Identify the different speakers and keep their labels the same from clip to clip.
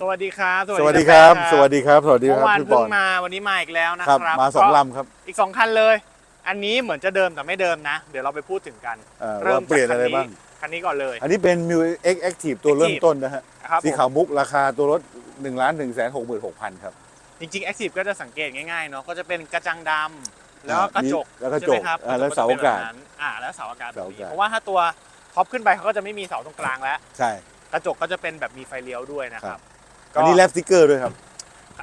Speaker 1: สวัสดีครับ
Speaker 2: สวัสดีครับ
Speaker 1: นะ
Speaker 2: สวัสดีครับ สวัสดีค
Speaker 1: เมื่
Speaker 2: รับ
Speaker 1: อวาน
Speaker 2: พี่บ
Speaker 1: เพิ่
Speaker 2: องล
Speaker 1: มาวันนี้มาอีกแล้วนะ
Speaker 2: ค
Speaker 1: ค
Speaker 2: รั
Speaker 1: รั
Speaker 2: บบมาสอง
Speaker 1: ก็
Speaker 2: ลำครับ
Speaker 1: อีกสองคันเลย อันนี้เหมือนจะเดิมแต่ไม่เดิมนะ เดี๋ยวเราไปพูดถึงกัน
Speaker 2: เอ่อ
Speaker 1: เริ่ม
Speaker 2: ว่าเปลี่ยน
Speaker 1: จาก
Speaker 2: อะไร
Speaker 1: คันนี้
Speaker 2: บ้าง
Speaker 1: คันนี้ก่อนเลย
Speaker 2: อันนี้เป็น m ิว X Active ตัวเริ่ม
Speaker 1: Active
Speaker 2: ต้นนะฮะ
Speaker 1: นะครับ
Speaker 2: สี
Speaker 1: ผม
Speaker 2: ขาวมุกราคาตัวรถ1นึ่งล้านหนึ่งแสนหกหมื่นหกพันครับ
Speaker 1: จริงๆ Active ก็จะสังเกตง่ายๆเนาะก็จะเป็นกระจังดำแล้วก็กระจก
Speaker 2: มีแล้วกระจก
Speaker 1: ใช่ไหมครับ
Speaker 2: อ่าแล้ว
Speaker 1: ระจ
Speaker 2: เสาอากาศ
Speaker 1: จะเป็นแบบนั้นอ่าแล้วเสาอากาศแบบ
Speaker 2: เสาอา
Speaker 1: นี้
Speaker 2: กาศ
Speaker 1: เพราะว่าถ้าตัวท็อปขึ้นไปเขาก็จะไม่มีเสาตรงกลางแล้ว
Speaker 2: ใช่
Speaker 1: กระจกก็จะเป็นแบบมีไฟเลี้ยวด้วยนะค
Speaker 2: ครั
Speaker 1: รับ
Speaker 2: บ อันนี้แลปสติกเกอร์ด้วยครับ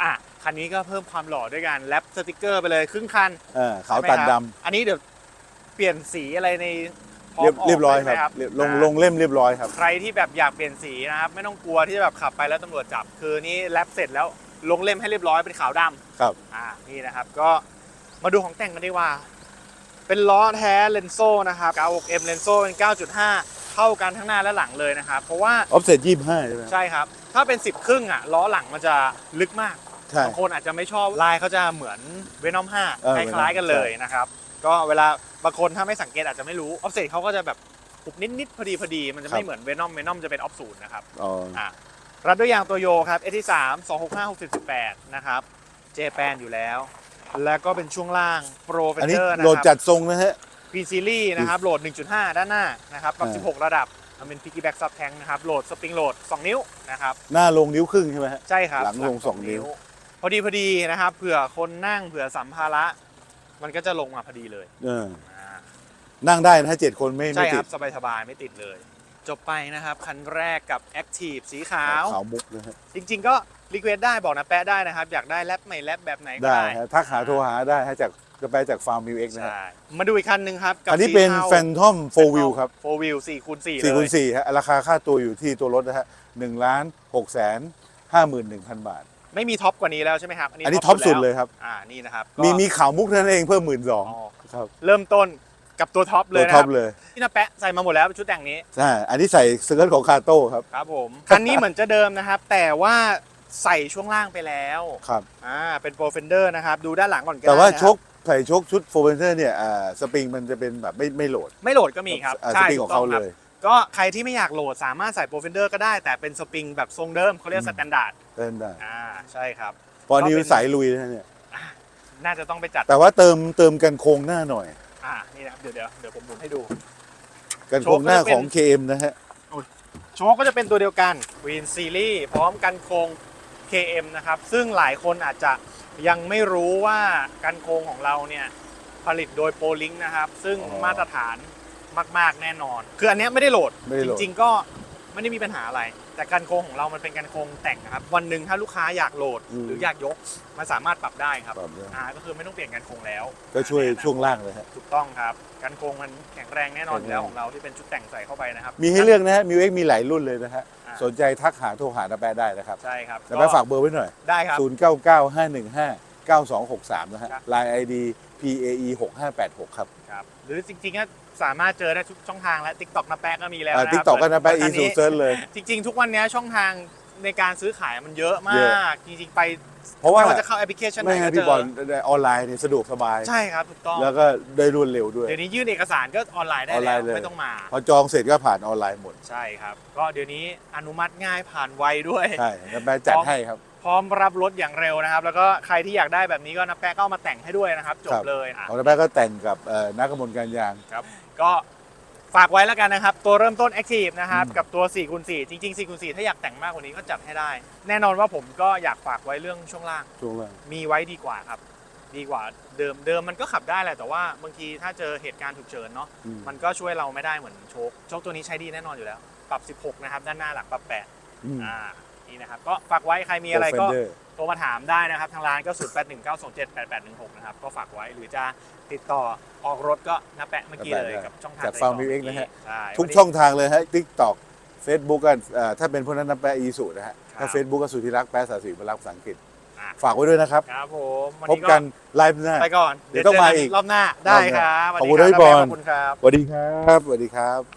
Speaker 1: อะคันนี้ก็เพิ่มความหล่อด้วยการแรปสติกเกอร์ไปเลยครึ่งคัน
Speaker 2: เออขาวตัด
Speaker 1: ใช่ไหมค
Speaker 2: ด
Speaker 1: รับอันนี้เดี๋ยวเปลี่ยนสีอะไรในพำ
Speaker 2: เรียบ
Speaker 1: ก
Speaker 2: เรียบร้อย
Speaker 1: ได้
Speaker 2: ค
Speaker 1: ไหม
Speaker 2: รับเรียบลง
Speaker 1: อ่า
Speaker 2: ลงเล่มเรียบร้อยครับ
Speaker 1: ใครที่แบบอยากเปลี่ยนสีนะครับ ไม่ต้องกลัวที่จะแบบขับไปแล้วตำรวจจับ คือนี่แรปเสร็จแล้วลงเล่มให้เรียบร้อยเป็นขาวดำ
Speaker 2: ครับ
Speaker 1: อ่านี่นะครับก็มาดูของแต่งกันดีกว่า เป็นล้อแท้เลนโซ่นะครับ 96M เลนโซ่เป็น 9.5 เท่ากันทั้งหน้าและหลังเลยนะครับ เพราะว่า
Speaker 2: ออฟเซ็ตยี่ห้าใช่ไหมครับ
Speaker 1: ใช่ครับ ถ้าเป็น 10 ครึ่งอะล้อหลังมันจะลึกมาก
Speaker 2: ใช่
Speaker 1: บางคนอาจจะไม่ชอบลายเขาจะเหมือนเวนอม
Speaker 2: เออ
Speaker 1: 5คล้ายๆกันเลย
Speaker 2: ใช่
Speaker 1: นะครับ ก็เวลาบางคนถ้าไม่สังเกตอาจจะไม่รู้ออฟเซ็ตเขาก็จะแบบปุบนิดๆพอดีพอดีมันจะไม่เหมือนเวนอมเวนอมจะเป็นออฟศูนย์นะครับ
Speaker 2: อ๋อ
Speaker 1: อะรัดด้วยยางตัวโยครับเอที่3 2 6 5 6 1 8 นะครับ เจแปนอยู่แล้ว แล้วก็เป็นช่วงล่างโปรเฟ
Speaker 2: อัน
Speaker 1: เนี้อร์นะ
Speaker 2: โหลด
Speaker 1: ค
Speaker 2: จั
Speaker 1: รับ
Speaker 2: ดทรงนะฮะ
Speaker 1: พีซีรีนะครับโหลด 1.5 ด้านหน้านะครับกับ
Speaker 2: อ่า
Speaker 1: 16 ระดับมันเป็นพิกกี้แบ็กซับแทงนะครับโหลดสปริงโหลด 2 นิ้วนะครับ
Speaker 2: หน้าลงนิ้วครึ่งใช่ไหมฮะ
Speaker 1: ใช่ครับ
Speaker 2: หลังลงสองนิ้ว
Speaker 1: พอดีพอดีนะครับเผื่อคนนั่งเผื่อสัมภาระ มันก็จะลงมาพอดีเลย
Speaker 2: เออ
Speaker 1: อ่า
Speaker 2: นั่งได้นะฮะเจ็ดคนไม่
Speaker 1: ใช่
Speaker 2: ไม่
Speaker 1: ค
Speaker 2: ติ
Speaker 1: รั
Speaker 2: ด
Speaker 1: บสบายๆไม่ติดเลย จบไปนะครับ คันแรกกับ Active สีขาว
Speaker 2: ขาวมุกนะฮะ
Speaker 1: จริง ๆ ก็รีเควสได้บอกนะแปะได้นะครับ อยากได้แรปใหม่แรปแบบไหนก็
Speaker 2: ได้
Speaker 1: ได้
Speaker 2: ฮะทักหาโทรหาได้ฮะจาก กระไปจากฟาร์มมิวเอ็กนะฮะ
Speaker 1: ใช่มาดูอีกคันหนึ่งครับกับ
Speaker 2: อันนี้เป็นแฟนทอมโฟวิลครับ
Speaker 1: โฟวิลสี่คูณสี่
Speaker 2: สี่คูณ
Speaker 1: เลย
Speaker 2: สี่ฮะราคาค่าตัวอยู่ที่ตัวรถนะฮะหนึ่งล้านหกแสนห้าหมื่นหนึ่งพันบาท
Speaker 1: ไม่มีท็อปกว่านี้แล้วใช่ไหมครับ
Speaker 2: อันนี้ท็อปสุดเลยครับ
Speaker 1: อ่านี่นะครับก็
Speaker 2: มีมีขาวมุกนั่นเองเพิ่มหมื่นสอง
Speaker 1: อ๋อ
Speaker 2: ครับ
Speaker 1: เริ่มต้นกับตัวท็อปเล
Speaker 2: ตัวย
Speaker 1: นะ
Speaker 2: ท็
Speaker 1: ค
Speaker 2: อ
Speaker 1: รั
Speaker 2: ป
Speaker 1: บ
Speaker 2: เลย
Speaker 1: ที่นาแปะใส่มาหมดแล้วชุดแต่งนี้
Speaker 2: ใช่อันนี้ใส่เสื้อของคาโต้ครับ
Speaker 1: ครับผมคันนี้เหมือนจะเดิมนะครับ แต่ว่าใส่ช่วงล่างไปแล้ว
Speaker 2: ครับ
Speaker 1: อ่าเป็นโปรเฟนเดอร์นะครับ ดูด้านหลังก่อนก็
Speaker 2: แต่ว่า
Speaker 1: ได้นะครับ
Speaker 2: ชก ใส่ชกชุดโฟเ e นเ r อร์เนี่ยอ่าสปริงมันจะเป็นแบบไม่ไม่โหลด
Speaker 1: ไม่โหลดก็มีครับ
Speaker 2: อ่าส
Speaker 1: ใช่
Speaker 2: ปริงของเขา
Speaker 1: ถูก
Speaker 2: เล
Speaker 1: ต้ครับ
Speaker 2: ย
Speaker 1: ก็ใครที่ไม่อยากโหลดสามารถใส่โปรเฟนเดอร์ก็ได้ แต่เป็นสปริงแบบทรงเดิมเขาเรียก
Speaker 2: อื
Speaker 1: ส
Speaker 2: ม
Speaker 1: แตนดาร์ด
Speaker 2: เล่นได้
Speaker 1: อ่าใช่ครับ
Speaker 2: พอนี้
Speaker 1: ก็เป็น
Speaker 2: สายลุยนะเนี่ย
Speaker 1: น่าจะต้องไปจัด
Speaker 2: แต่ว่าเติมเติมกันโครงหน้าหน่อย
Speaker 1: อ่านี่นะครับเดี๋ยวเดี๋ยวเดี๋ยวผมหมุนให้ดู
Speaker 2: กันโครงหน้า
Speaker 1: โชคก็จะเป็น
Speaker 2: ของ KM นะฮะ
Speaker 1: โชคก็จะเป็นตัวเดียวกัน Win Series พร้อมกันโครง KM นะครับ ซึ่งหลายคนอาจจะ ยังไม่รู้ว่ากันโครงของเราเนี่ยผลิตโดยโปลิงนะครับ ซึ่ง
Speaker 2: อ๋อ
Speaker 1: มาตรฐานมาก ๆ แน่นอน คืออันเนี้ยไม่ได้โหลด
Speaker 2: ไม่ได้
Speaker 1: จ
Speaker 2: โหลด
Speaker 1: ริง ๆ ก็ ไม่ได้มีปัญหาอะไร แต่กันโครงของเรามันเป็นกันโครงแต่งนะครับ วันหนึ่งถ้าลูกค้าอยากโหลดหรืออยากยกมันสามารถปรับได้ครับ
Speaker 2: ปรับได้
Speaker 1: อ่าก็คือไม่ต้องเปลี่ยนกันโครงแล้ว
Speaker 2: ก็ช่วย
Speaker 1: อ่า
Speaker 2: ช่วงล่างเลยฮะ
Speaker 1: ถูกต้องครับกันโครงมันแข็งแรงแน่นอนอยู่แล้ว
Speaker 2: แข็
Speaker 1: ข
Speaker 2: ง
Speaker 1: อ
Speaker 2: แรง
Speaker 1: งเราที่เป็นชุดแต่งใส่เข้าไปนะครับ
Speaker 2: มีให้เลือกนะฮะมิวเอ็กมีหลายรุ่นเลยนะฮะ
Speaker 1: อ่า
Speaker 2: สนใจทักหาโทรหานาแปะได้นะครับ
Speaker 1: ใช่ครับ
Speaker 2: นาแปะฝากเบอร์ไว้หน่อย
Speaker 1: ได้ครับ
Speaker 2: 0 9 9 5 1 5 9 2 6 3 นะฮะ
Speaker 1: ครับ
Speaker 2: Line ID PAE 6 5 8 6 ครับ
Speaker 1: ครับหรือจริงๆก็ สามารถเจอได้ทุกช่องทางแล้ว TikTok นะแป๊ะก็มีแล้ว
Speaker 2: ติ๊กต็อกก็นาแปะ
Speaker 1: เห
Speaker 2: อี
Speaker 1: มื
Speaker 2: สู
Speaker 1: คั
Speaker 2: เซิร์ชเลย
Speaker 1: จริง ๆ ทุกวันนี้ช่องทางในการซื้อขายมันเยอะมา
Speaker 2: เยอะ
Speaker 1: กจริง ๆ ไป
Speaker 2: เพราะว่า
Speaker 1: ไม่ว่าจะเข้าแอปพลิเคชันไหน
Speaker 2: ไม่
Speaker 1: ก็
Speaker 2: ให้
Speaker 1: เจ
Speaker 2: พี่บอล
Speaker 1: อ
Speaker 2: ออนไลน์เนี่ยสะดวกสบาย
Speaker 1: ใช่ครับถูกต้อง
Speaker 2: แล้วก็ได้รวดเร็วด้วย
Speaker 1: เดี๋ยวนี้ยื่นเอกสารก็ออนไลน์ได้
Speaker 2: ออนไล
Speaker 1: แล้ว
Speaker 2: น์เลย
Speaker 1: ไม่ต้องมา
Speaker 2: พอจองเสร็จก็ผ่านออนไลน์หมด
Speaker 1: ใช่ครับ ก็เดี๋ยวนี้อนุมัติง่ายผ่านไวด้วย
Speaker 2: ใช่นาแปะจัดให้ครับ
Speaker 1: พ ร้อมรับรถอย่างเร็วนะครับ แล้วก็ใครที่อยากได้แบบนี้ก็นะแป๊ะก็เอามาแต่งให้ด้วยนะครับจ
Speaker 2: ครับบ
Speaker 1: เลยอะ
Speaker 2: ของนาแปะก็แต่งกับเอ่อนักกมลการยาง
Speaker 1: ครับก็ฝากไว้แล้วกันนะครับ ตัวเริ่มต้น Active นะครับ
Speaker 2: อืม
Speaker 1: กับตัว4คูณ4จริงๆ4คูณ4ถ้าอยากแต่งมากกว่านี้ก็จัดให้ได้ แน่นอนว่าผมก็อยากฝากไว้เรื่องช่วงล่าง
Speaker 2: ช่วงล่าง
Speaker 1: มีไว้ดีกว่าครับ ดีกว่าเดิมเดิมมันก็ขับได้แหละแต่ว่าบางทีถ้าเจอเหตุการณ์ฉุกเฉินเนาะ
Speaker 2: อืม
Speaker 1: มันก็ช่วยเราไม่ได้เหมือนโชคโชคตัวนี้ใช้ดีแน่นอนอยู่แล้ว ปรับ 16 นะครับ ด้านหน้าหลังปรับ
Speaker 2: อืม
Speaker 1: 8อ่า นี่นะครับ ก็ฝากไว้ใครมีอะไรก็
Speaker 2: Defender
Speaker 1: โทรมาถามได้นะครับ ทางร้านก็0 8 1 9 2 7 8 8 1 6นะครับ ก็ฝากไว้หรือจะติดต่อออกรถก็นับแปะเมื่อกี้เลย
Speaker 2: ได้
Speaker 1: กับช่องทาง
Speaker 2: จาก
Speaker 1: ติด
Speaker 2: Farm
Speaker 1: ต่
Speaker 2: View X นะฮะ
Speaker 1: ใช่
Speaker 2: ทุก
Speaker 1: วันนี้
Speaker 2: ช่องทางเลยฮะ TikTok Facebook กันเอ่อถ้าเป็นพวกนั้นนาแปะอีสุนะฮะ
Speaker 1: ครับ
Speaker 2: ถ้า Facebook ก็สุธิรักษ์แปะสาสีพลักษณ์ภาษาอังกฤษ
Speaker 1: อะ
Speaker 2: ฝากไว้ด้วยนะครับ
Speaker 1: ครับผมวัน
Speaker 2: พบ
Speaker 1: นี้
Speaker 2: กันไลฟ์หน้า
Speaker 1: ไปก่อน
Speaker 2: เดี๋ยวต้อง
Speaker 1: เจ
Speaker 2: มา
Speaker 1: กัน
Speaker 2: อีก
Speaker 1: รอบหน้าได้ครับ
Speaker 2: ขอบคุณ
Speaker 1: สวัสดี
Speaker 2: พี่บอล
Speaker 1: ขอบคุณครับ
Speaker 2: สวัสดีครับสวัสดีครับ